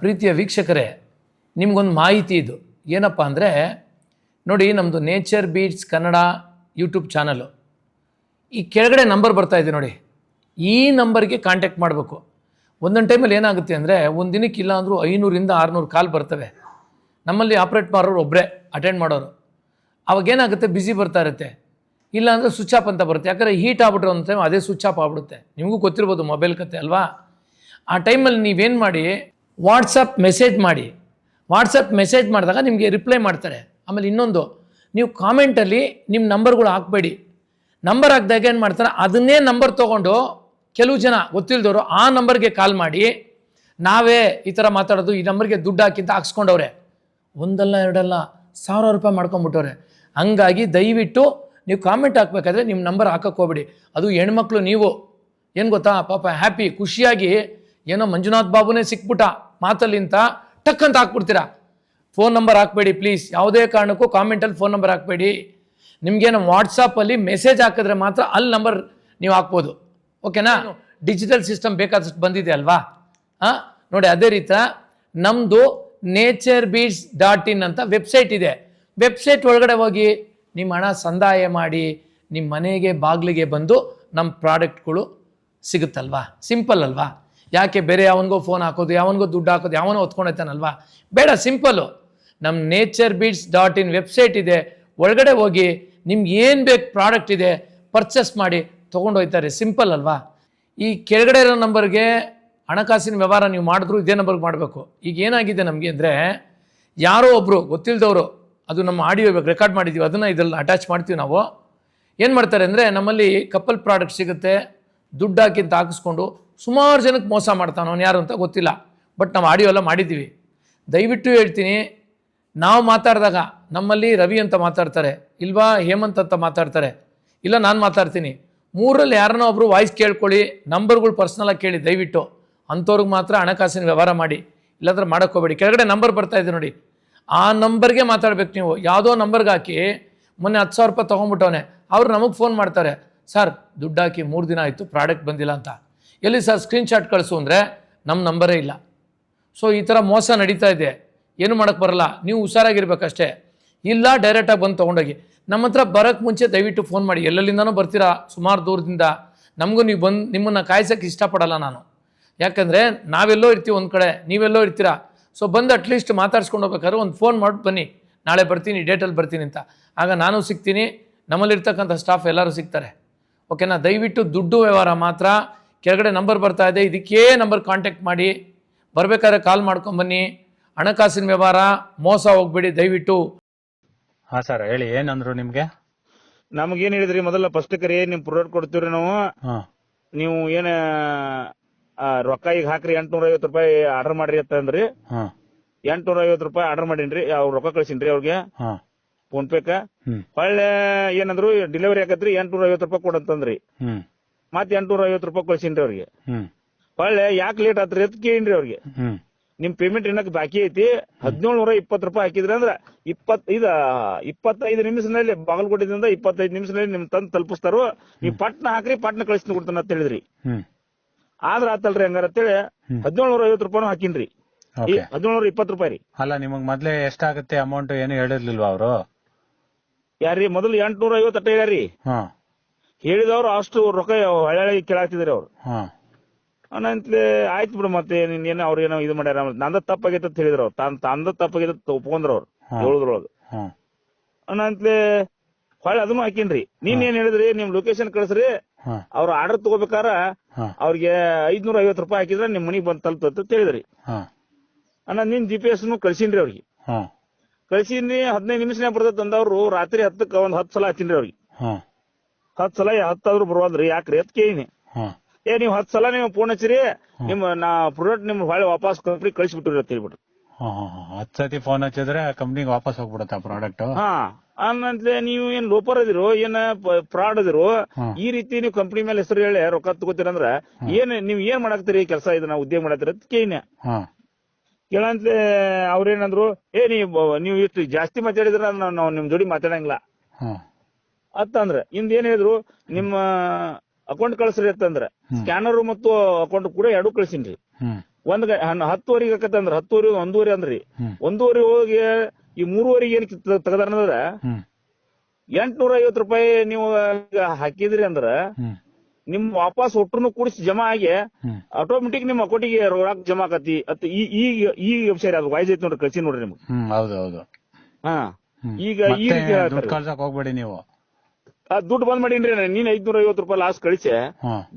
ಪ್ರೀತಿಯ ವೀಕ್ಷಕರೇ, ನಿಮಗೊಂದು ಮಾಹಿತಿ ಇದು. ಏನಪ್ಪ ಅಂದರೆ, ನೋಡಿ ನಮ್ಮದು Nature Beats Kannada YouTube channel ಈ ಕೆಳಗಡೆ ನಂಬರ್ ಬರ್ತಾ ಇದೆ ನೋಡಿ. ಈ ನಂಬರ್ಗೆ ಕಾಂಟ್ಯಾಕ್ಟ್ ಮಾಡಬೇಕು. ಒಂದೊಂದು ಟೈಮಲ್ಲಿ ಏನಾಗುತ್ತೆ ಅಂದರೆ, ಒಂದು ದಿನಕ್ಕೆ ಇಲ್ಲ ಅಂದರೂ ಐನೂರಿಂದ ಆರುನೂರು ಕಾಲ್ ಬರ್ತವೆ. ನಮ್ಮಲ್ಲಿ ಆಪ್ರೇಟ್ ಮಾಡೋರು ಒಬ್ಬರೇ ಅಟೆಂಡ್ ಮಾಡೋರು. ಅವಾಗ ಏನಾಗುತ್ತೆ ಬ್ಯುಸಿ ಬರ್ತಾ ಇರುತ್ತೆ. ಇಲ್ಲ ಅಂದರೆ ಸ್ವಿಚ್ ಆಫ್ ಅಂತ ಬರುತ್ತೆ. ಯಾಕಂದರೆ ಹೀಟ್ ಆಗ್ಬಿಟ್ರೆ ಒಂದು ಟೈಮ್ ಅದೇ ಸ್ವಿಚ್ ಆಫ್ ಆಗ್ಬಿಡುತ್ತೆ. ನಿಮಗೂ ಗೊತ್ತಿರ್ಬೋದು ಮೊಬೈಲ್ ಕತೆ ಅಲ್ವಾ? ಆ ಟೈಮಲ್ಲಿ ನೀವೇನು ಮಾಡಿ ವಾಟ್ಸಪ್ ಮೆಸೇಜ್ ಮಾಡಿ. ವಾಟ್ಸಪ್ ಮೆಸೇಜ್ ಮಾಡಿದಾಗ ನಿಮಗೆ ರಿಪ್ಲೈ ಮಾಡ್ತಾರೆ. ಆಮೇಲೆ ಇನ್ನೊಂದು, ನೀವು ಕಾಮೆಂಟಲ್ಲಿ ನಿಮ್ಮ ನಂಬರ್ಗಳು ಹಾಕಬೇಡಿ. ನಂಬರ್ ಹಾಕಿದಾಗ ಏನು ಮಾಡ್ತಾರೆ? ಅದನ್ನೇ ನಂಬರ್ ತೊಗೊಂಡು ಕೆಲವು ಜನ ಗೊತ್ತಿಲ್ಲದವರು ಆ ನಂಬರ್ಗೆ ಕಾಲ್ ಮಾಡಿ, ನಾವೇ ಈ ಥರ ಮಾತಾಡೋದು, ಈ ನಂಬರ್ಗೆ ದುಡ್ಡು ಹಾಕಿಂತ ಹಾಕ್ಸ್ಕೊಂಡವ್ರೆ. ಒಂದಲ್ಲ, ಎರಡಲ್ಲ ಸಾವಿರ ರೂಪಾಯಿ ಮಾಡ್ಕೊಂಬಿಟ್ಟವ್ರೆ ಹಂಗಾಗಿ ದಯವಿಟ್ಟು ನೀವು ಕಾಮೆಂಟ್ ಹಾಕಬೇಕಾದ್ರೆ ನಿಮ್ಮ ನಂಬರ್ ಹಾಕಕ್ಕೆ ಹೋಗ್ಬಿಡಿ. ಅದು ಹೆಣ್ಮಕ್ಳು ನೀವು. ಏನು ಗೊತ್ತಾ? ಪಾಪ ಹ್ಯಾಪಿ ಖುಷಿಯಾಗಿ ಏನೋ ಮಂಜುನಾಥ್ ಬಾಬುನೇ ಸಿಕ್ಬಿಟ್ಟ. ಮಾತಲ್ಲಿಂತ ಟಕ್ ಅಂತ ಹಾಕ್ಬಿಡ್ತೀರಾ? ಫೋನ್ ನಂಬರ್ ಹಾಕಬೇಡಿ ಪ್ಲೀಸ್. ಯಾವುದೇ ಕಾರಣಕ್ಕೂ ಕಾಮೆಂಟಲ್ಲಿ ಫೋನ್ ನಂಬರ್ ಹಾಕಬೇಡಿ. ನಿಮಗೇನು ವಾಟ್ಸಪ್ಪಲ್ಲಿ ಮೆಸೇಜ್ ಹಾಕಿದ್ರೆ ಮಾತ್ರ ಅಲ್ಲಿ ನಂಬರ್ ನೀವು ಹಾಕ್ಬೋದು. ಓಕೆನಾ ಡಿಜಿಟಲ್ ಸಿಸ್ಟಮ್ ಬೇಕಾದಷ್ಟು ಬಂದಿದೆ ಅಲ್ವಾ? ಹಾಂ ನೋಡಿ ಅದೇ ರೀತಿ ನಮ್ಮದು ನೇಚರ್ ಬೀಡ್ಸ್ ಡಾಟ್ ಇನ್ ಅಂತ ವೆಬ್ಸೈಟ್ ಇದೆ. ವೆಬ್ಸೈಟ್ ಒಳಗಡೆ ಹೋಗಿ ನಿಮ್ಮ ಹಣ ಸಂದಾಯ ಮಾಡಿ ನಿಮ್ಮ ಮನೆಗೆ ಬಾಗಿಲಿಗೆ ಬಂದು ನಮ್ಮ ಪ್ರಾಡಕ್ಟ್ಗಳು ಸಿಗುತ್ತಲ್ವಾ? ಸಿಂಪಲ್ ಅಲ್ವಾ? ಯಾಕೆ ಬೇರೆ ಯಾವನಿಗೋ ಫೋನ್ ಹಾಕೋದು, ಯಾವನಿಗೋ ದುಡ್ಡು ಹಾಕೋದು, ಯಾವನೋ ಹೊತ್ಕೊಂಡೈತಾನಲ್ವಾ? ಬೇಡ ಸಿಂಪಲ್ಲು ನಮ್ಮ Nature Beats dot in website ಇದೆ. ಒಳಗಡೆ ಹೋಗಿ ನಿಮ್ಗೆ ಏನು ಬೇಕು ಪ್ರಾಡಕ್ಟ್ ಇದೆ ಪರ್ಚೇಸ್ ಮಾಡಿ ತೊಗೊಂಡು ಹೋಗ್ತಾರೆ ಸಿಂಪಲ್ ಅಲ್ವಾ? ಈ ಕೆಳಗಡೆ ಇರೋ ನಂಬರ್ಗೆ ಹಣಕಾಸಿನ ವ್ಯವಹಾರ ನೀವು ಮಾಡಿದ್ರು ಇದೇ ನಂಬರ್ಗೆ ಮಾಡಬೇಕು. ಈಗ ಏನಾಗಿದೆ ನಮಗೆ ಅಂದರೆ, ಯಾರೋ ಒಬ್ಬರು ಗೊತ್ತಿಲ್ಲದವರು ಅದು ನಮ್ಮ ಆಡಿಯೋ ಇವಾಗ ರೆಕಾರ್ಡ್ ಮಾಡಿದ್ದೀವಿ ಅದನ್ನು ಇದರಲ್ಲಿ ಅಟ್ಯಾಚ್ ಮಾಡ್ತೀವಿ ನಾವು. ಏನು ಮಾಡ್ತಾರೆ ಅಂದರೆ, ನಮ್ಮಲ್ಲಿ ಕಪಲ್ ಪ್ರಾಡಕ್ಟ್ ಸಿಗುತ್ತೆ, ದುಡ್ಡು ಹಾಕಿ ಅಂತ ಹಾಕಿಸ್ಕೊಂಡು ಸುಮಾರು ಜನಕ್ಕೆ ಮೋಸ ಮಾಡ್ತಾನೆ ಅವ್ನು ಯಾರು ಅಂತ ಗೊತ್ತಿಲ್ಲ. ಬಟ್ ನಾವು ಆಡಿಯೋ ಎಲ್ಲ ಮಾಡಿದ್ದೀವಿ. ದಯವಿಟ್ಟು ಹೇಳ್ತೀನಿ, ನಾವು ಮಾತಾಡಿದಾಗ ನಮ್ಮಲ್ಲಿ ರವಿ ಅಂತ ಮಾತಾಡ್ತಾರೆ, ಇಲ್ವಾ ಹೇಮಂತ್ ಅಂತ ಮಾತಾಡ್ತಾರೆ, ಇಲ್ಲ ನಾನು ಮಾತಾಡ್ತೀನಿ. ಮೂರಲ್ಲಿ ಯಾರನ್ನೋ ಒಬ್ಬರು ವಾಯ್ಸ್ ಕೇಳ್ಕೊಳ್ಳಿ ನಂಬರ್ಗಳು ಪರ್ಸ್ನಲಾಗಿ ಕೇಳಿ ದಯವಿಟ್ಟು. ಅಂಥವ್ರಿಗೆ ಮಾತ್ರ ಹಣಕಾಸಿನ ವ್ಯವಹಾರ ಮಾಡಿ, ಇಲ್ಲಾಂದ್ರೆ ಮಾಡೋಕ್ಕೋಬೇಡಿ ಕೆಳಗಡೆ ನಂಬರ್ ಬರ್ತಾ ಇದೆ ನೋಡಿ. ಆ ನಂಬರ್ಗೆ ಮಾತಾಡ್ಬೇಕು ನೀವು. ಯಾವುದೋ ನಂಬರ್ಗೆ ಹಾಕಿ, ಮೊನ್ನೆ ಹತ್ತು ಸಾವಿರ ರೂಪಾಯಿ ತೊಗೊಂಬಿಟ್ಟವನೆ. ಅವ್ರು ನಮಗೆ ಫೋನ್ ಮಾಡ್ತಾರೆ, ಸರ್, ದುಡ್ಡು ಹಾಕಿ ಮೂರು ದಿನ ಆಯಿತು ಪ್ರಾಡಕ್ಟ್ ಬಂದಿಲ್ಲ ಅಂತ. ಎಲ್ಲಿ ಸರ್ ಸ್ಕ್ರೀನ್ಶಾಟ್ ಕಳಿಸು ಅಂದರೆ ನಮ್ಮ ನಂಬರೇ ಇಲ್ಲ. ಸೊ ಈ ಥರ ಮೋಸ ನಡೀತಾ ಇದೆ. ಏನು ಮಾಡೋಕ್ಕೆ ಬರಲ್ಲ. ನೀವು ಹುಷಾರಾಗಿರ್ಬೇಕಷ್ಟೇ. ಇಲ್ಲ ಡೈರೆಕ್ಟಾಗಿ ಬಂದು ತೊಗೊಂಡೋಗಿ. ನಮ್ಮ ಹತ್ರ ಬರೋಕ್ಕೆ ಮುಂಚೆ ದಯವಿಟ್ಟು ಫೋನ್ ಮಾಡಿ. ಎಲ್ಲೆಲ್ಲಿಂದನೂ ಬರ್ತೀರಾ? ಸುಮಾರು ದೂರದಿಂದ. ನಮಗೂ ನೀವು ಬಂದು, ನಿಮ್ಮನ್ನು ಕಾಯ್ಸೋಕ್ಕೆ ಇಷ್ಟಪಡಲ್ಲ ನಾನು. ಯಾಕಂದರೆ ನಾವೆಲ್ಲೋ ಇರ್ತೀವಿ ಒಂದು ಕಡೆ. ನೀವೆಲ್ಲೋ ಇರ್ತೀರಾ? ಸೊ ಬಂದು ಅಟ್ಲೀಸ್ಟ್ ಮಾತಾಡ್ಸ್ಕೊಂಡು ಹೋಗ್ಬೇಕಾದ್ರೆ ಒಂದು ಫೋನ್ ಮಾಡಿ, ಬನ್ನಿ. ನಾಳೆ ಬರ್ತೀನಿ ಡೇಟಲ್ಲಿ ಬರ್ತೀನಿ ಅಂತ. ಆಗ ನಾನು ಸಿಗ್ತೀನಿ. ನಮ್ಮಲ್ಲಿರ್ತಕ್ಕಂಥ ಸ್ಟಾಫ್ ಎಲ್ಲರೂ ಸಿಗ್ತಾರೆ. ಓಕೆನಾ ದಯವಿಟ್ಟು ದುಡ್ಡು ವ್ಯವಹಾರ ಮಾತ್ರ ಕೆಳಗಡೆ ನಂಬರ್ ಬರ್ತಾ ಇದೆ. ಇದಕ್ಕೇ ನಂಬರ್ ಕಾಂಟ್ಯಾಕ್ಟ್ ಮಾಡಿ. ಬರಬೇಕಾದ್ರೆ ಕಾಲ್ ಮಾಡ್ಕೊಂಬನ್ನಿ ಹಣಕಾಸಿನ ವ್ಯವಹಾರ ಮೋಸ ಹೋಗ್ಬೇಡಿ ದಯವಿಟ್ಟು. ಹಾ ಸರ್ ಹೇಳಿ ಏನಂದ್ರು ನಿಮ್ಗೆ? ನಮಗೇನ್ ಹೇಳಿದ್ರಿ ಮೊದಲ ಫಸ್ಟ್ ಕರಿ ನಿಮ್ ಪ್ರೊಡಕ್ಟ್ ಕೊಡ್ತೀವ್ರಿ ನಾವು? ಹಾ. ನೀವು ಏನ ಆ, ರೊಕ್ಕ ಈಗ ಹಾಕ್ರಿ ಎಂಟ್ನೂರ ಐವತ್ತು ರೂಪಾಯಿ ಆರ್ಡರ್ ಮಾಡ್ರಿ ಅಂತ ಅಂದ್ರಿ. ಹಾ. ಎಂಟ್ನೂರ ಐವತ್ತು ರೂಪಾಯಿ ಆರ್ಡರ್ ಮಾಡೀನ್ರಿ ಅವ್ರ ರೊಕ್ಕ ಕಳ್ಸಿನ್ರಿ ಅವ್ರಿಗೆ. ಹಾ. ಫೋನ್ ಪೇಕ. ಹ್ಮ್. ಹೊಳ್ಳೆ ಏನಂದ್ರು ಡೆಲಿವರಿ ಹಾಕತ್ರಿ ಎಂಟ್ನೂರ ಐವತ್ತು ರೂಪಾಯಿ ಕೊಡಂತಂದ್ರಿ ಹ್ಮ್. ಮತ್ ಎಂಟ್ನೂರ ಐವತ್ತು ರೂಪಾಯಿ ಕಳ್ಸಿನ್ರಿ ಅವ್ರಿಗೆ. ಹೊಳ್ಳೆ ಯಾಕೆ ಲೇಟ್ ಆತ್ರಿ ಅಂತ ಕೇಳಿನ್ರಿ ಅವ್ರಿಗೆ. ನಿಮ್ ಪೇಮೆಂಟ್ ಏನಕ್ ಬಾಕಿ ಐತಿ ಹದಿನೇಳು ನೂರ ಇಪ್ಪತ್ತು ರೂಪಾಯಿ ಹಾಕಿದ್ರಿ ಅಂದ್ರ ಇಪ್ಪತ್ ಇದ ಇಪ್ಪತ್ತೈದು ನಿಮಿಷದಲ್ಲಿ ಬಾಗಲಕೋಟೆದಿಂದ ಇಪ್ಪತ್ತೈದು ನಿಮಿಷದಲ್ಲಿ ನಿಮ್ ತಂದ್ ತಲುಪಿಸ್ತಾರ ನೀವು ಪಟ್ನ ಹಾಕ್ರಿ ಪಟ್ನ ಕಳಿಸ್ತೀನಿ ಕೊಡ್ತಾನ ಅಂತ ಹೇಳಿದ್ರಿ. ಆದ್ರ ಆತಲ್ರಿ ಹಂಗಾರ ಅಂತೇಳಿ ಹದಿನೇಳು ನೂರ ಐವತ್ತು ರೂಪಾಯಿ ಹಾಕಿನ್ರಿ. ಹದಿನೇಳು ನೂರ ಇಪ್ಪತ್ತು ರೂಪಾಯಿ ರೀ. ಅಲ್ಲ ನಿಮಗ್ ಮೊದ್ಲೇ ಎಷ್ಟಾಗತ್ತೆ ಅಮೌಂಟ್ ಏನು ಹೇಳಿರ್ಲಿಲ್ವಾ ಅವರು? ಯಾರಿ ಮೊದಲು ಎಂಟ್ನೂರ ಐವತ್ತು ಅಟ್ಟ ಹೇಳ್ಯಾರಿ ಹಾ. ಹೇಳಿದವ್ರು ಅಷ್ಟು ರೊಕ್ಕ ಹಳೆ ಕೇಳಾಕ್ತಿದ್ರಿ ಅವ್ರು. ಅನಂತಲೇ ಆಯ್ತು ಬಿಡು ಮತ್ತೆ ಏನೋ ಅವ್ರ ಏನೋ ಇದು ಮಾಡ್ಯಾರ ನಂದ ತಪ್ಪಾಗೈತೆ ಅಂತ ಹೇಳಿದ್ರು ಅವ್ರು. ತಾನ್ ತಂದ ತಪ್ಪಾಗೈತೆ ಒಪ್ಕೊಂಡ್ರ ಅವ್ರು. ಹೇಳುದ್ರೊಳಗ ಅನಂತಲೇ ಹೊಳೆ ಹೊಳ್ಳಿ ಅದನ್ನು ಹಾಕಿನ್ರಿ. ನೀನ್ ಏನ್ ಹೇಳಿದ್ರಿ ನಿಮ್ ಲೊಕೇಶನ್ ಕಳಿಸ್ರಿ. ಅವ್ರ ಆರ್ಡರ್ ತಗೋಬೇಕಾರ ಅವ್ರಿಗೆ ಐದ್ನೂರ ಐವತ್ ರೂಪಾಯಿ ಹಾಕಿದ್ರೆ ನಿಮ್ ಮನಿಗ್ ಬಂದ್ ತಲ್ತ ಅಂತ ಹೇಳಿದ್ರಿ ಅನ್ನ ಅಣ್ಣ ನಿನ್ ಜಿ ಪಿ ಎಸ್ ಕಳ್ಸಿನ್ರಿ ಅವ್ರಿಗೆ. ಕಳ್ಸಿನ್ರಿ ಕಳ್ಸಿನಿ ಹದಿನೈದು ನಿಮಿಷನೇ ಬರ್ತೈತೆ ಅಂದವ್ರು ರಾತ್ರಿ ಹತ್ತಕ್ಕ ಒಂದ್ ಹತ್ತು ಸಲ ಹಚ್ಚಿನ್ರಿ ಅವ್ರಿಗೆ. ಹಾ ಹತ್ತು ಸಲ ಹತ್ತಾದ್ರೂ ಬರುವಲ್ರಿ. ಯಾಕ್ರಿ? ಅದ್ ಕೇಳಿನಿ. ಏ ನೀವ್ ಹತ್ತು ಸಲ ನೀವು ಫೋನ್ ಹಚ್ಚಿರಿ ನಿಮ್ಮ ನಾ ಪ್ರಾಡಕ್ಟ್ ನಿಮ್ ಹೊಳೆ ವಾಪಸ್ ಕಂಪ್ನಿ ಕಳ್ಸಿಬಿಟ್ರಿ ಅಂತ ಹೇಳ್ಬಿಟ್ರು. ಹತ್ ಸತಿ ಫೋನ್ ಹಚ್ಚಿದ್ರೆ ಕಂಪ್ನಿಗೆ ವಾಪಸ್ ಹೋಗ್ಬಿಡತ್ತ ಪ್ರಾಡಕ್ಟ್ ಹಾ. ಅನ್ನಂತ್ಲೆ ನೀವು ಏನ್ ಲೋಪರ್ ಅದಿರೋ ಏನ್ ಫ್ರಾಡ್ ಅದಿರೋ ಈ ರೀತಿ ನೀವು ಕಂಪ್ನಿ ಮೇಲೆ ಹೆಸರು ಹೇಳಿ ರೊಕ್ಕ ತಗೋತೀರಂದ್ರ ಏನ್ ನೀವ್ ಏನ್ ಮಾಡಾಕ್ತೀರಿ ಕೆಲಸ ಇದನ್ನ ಉದ್ಯೋಗ ಮಾಡತ್ತೀರ ಅಂತ ಕೇಳಿನ. ಕೇಳಂತ್ಲೆ ಅವ್ರೇನಂದ್ರು ಏ ನೀವು ನೀವು ಇಷ್ಟು ಜಾಸ್ತಿ ಮಾತಾಡಿದ್ರ ನಾವ್ ನಿಮ್ ಜೋಡಿ ಮಾತಾಡಂಗಿಲ್ಲ. ಅಂತಂದ್ರ ಇಂದ ಏನ್ ಹೇಳಿದ್ರು ನಿಮ್ಮ ಅಕೌಂಟ್ ಕಳ್ಸ್ರಿ ಅಂತಂದ್ರೆ ಸ್ಕ್ಯಾನರ್ ಮತ್ತು ಅಕೌಂಟ್ ಕೂಡ ಎರಡು ಕಳ್ಸಿನ್ರಿ ಒಂದ್ ಹತ್ತುವರೆಗೆ ಆಕತ್ತ ಅಂದ್ರ ಹತ್ತುವರೆ ಒಂದೂವರೆ ಅಂದ್ರಿ. ಒಂದೂವರಿ ಹೋಗಿ ಈ ಮೂರುವರೆಗೆ ಏನ್ ತೆಗದಾರ ಎಂಟ್ನೂರ ಐವತ್ ರೂಪಾಯಿ ನೀವು ಹಾಕಿದ್ರಿ ಅಂದ್ರ ನಿಮ್ ವಾಪಸ್ ಒಟ್ಟರು ಕೂಡಿಸಿ ಜಮಾ ಆಗಿ ಆಟೋಮೆಟಿಕ್ ನಿಮ್ಮ ಅಕೌಂಟಿಗೆ ರೊಕ್ಕ ಜಮಾ ಆಕತಿ. ಅತ್ ಈ ಈ ವೆಬ್ಸೈಟ್ ಅದು ವಾಯ್ಸ್ ಐತಿ ನೋಡ್ರಿ ಕಳ್ಸಿ ನೋಡ್ರಿ ನಿಮ್ಗೆ. ಹೌದು ಹೌದು. ಹಾ. ಈಗ ಈ ಹೋಗ್ಬೇಡಿ ನೀವು. ದುಡ್ಡು ಬಂದ್ ಮಾಡೀನ್ರಿ ನಾನು ಐದ್ನೂರ ಐವತ್ ರೂಪಾಯಿ ಲಾಸ್ಟ್ ಕಳಿಸಿ.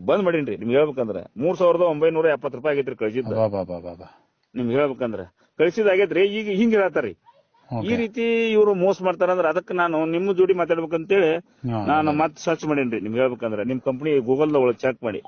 ಬಂದ್ ಮಾಡೀನ್ರಿ. ನಿಮ್ಗೆ ಹೇಳ್ಬೇಕಂದ್ರ ಮೂರ್ ಸಾವಿರದ ಒಂಬೈನೂರ ಎಪ್ಪತ್ ರೂಪಾಯಿ ಆಗೈತ್ರಿ ಕಳಿಸಿದ್ ಬಾ ಬಾ ಬಾ ಬಾ ಬಾ ನಿಮ್ಗೆ ಹೇಳ್ಬೇಕಂದ್ರ. ಕಳಿಸಿದ ಆಗೈತ್ರಿ. ಈಗ ಹಿಂಗ್ ಹೇಳ್ತಾರ್ರಿ. ಈ ರೀತಿ ಇವರು ಮೋಸ ಮಾಡ್ತಾರಂದ್ರ ಅದಕ್ಕೆ ನಾನು ನಿಮ್ಮ ಜೋಡಿ ಮಾತಾಡ್ಬೇಕಂತೇಳಿ. ನಾನು ಮತ್ತೆ ಸರ್ಚ್ ಮಾಡೇನ್ರಿ. ನಿಮ್ಗೆ ಹೇಳ್ಬೇಕಂದ್ರ. ನಿಮ್ ಕಂಪನಿ ಗೂಗಲ್ ಒಳಗೆ ಚೆಕ್ ಮಾಡಿ.